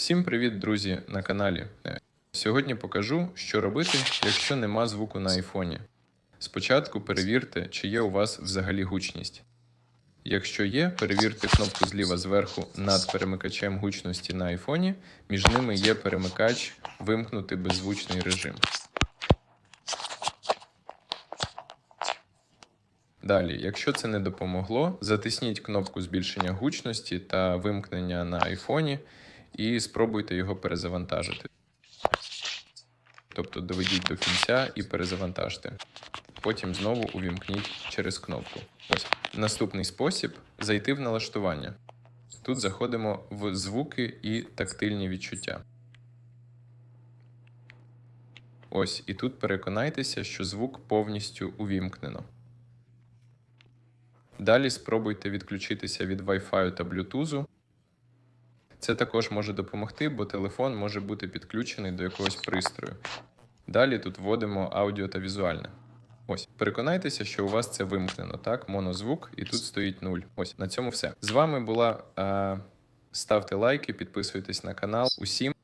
Всім привіт, друзі, на каналі. Сьогодні покажу, що робити, якщо нема звуку на айфоні. Спочатку перевірте, чи є у вас взагалі гучність. Якщо є, перевірте кнопку зліва зверху над перемикачем гучності на айфоні. Між ними є перемикач вимкнути беззвучний режим. Далі, якщо це не допомогло, затисніть кнопку збільшення гучності та вимкнення на айфоні і спробуйте його перезавантажити. Тобто доведіть до кінця і перезавантажте. Потім знову увімкніть через кнопку. Ось. Наступний спосіб зайти в налаштування. Тут заходимо в звуки і тактильні відчуття. Ось, і тут переконайтеся, що звук повністю увімкнено. Далі спробуйте відключитися від Wi-Fi та Bluetooth. Це також може допомогти, бо телефон може бути підключений до якогось пристрою. Далі тут вводимо аудіо та візуальне. Ось, переконайтеся, що у вас це вимкнено, так? Монозвук, і тут стоїть 0. Ось на цьому все. З вами була. Е, ставте лайки, підписуйтесь на канал. Усім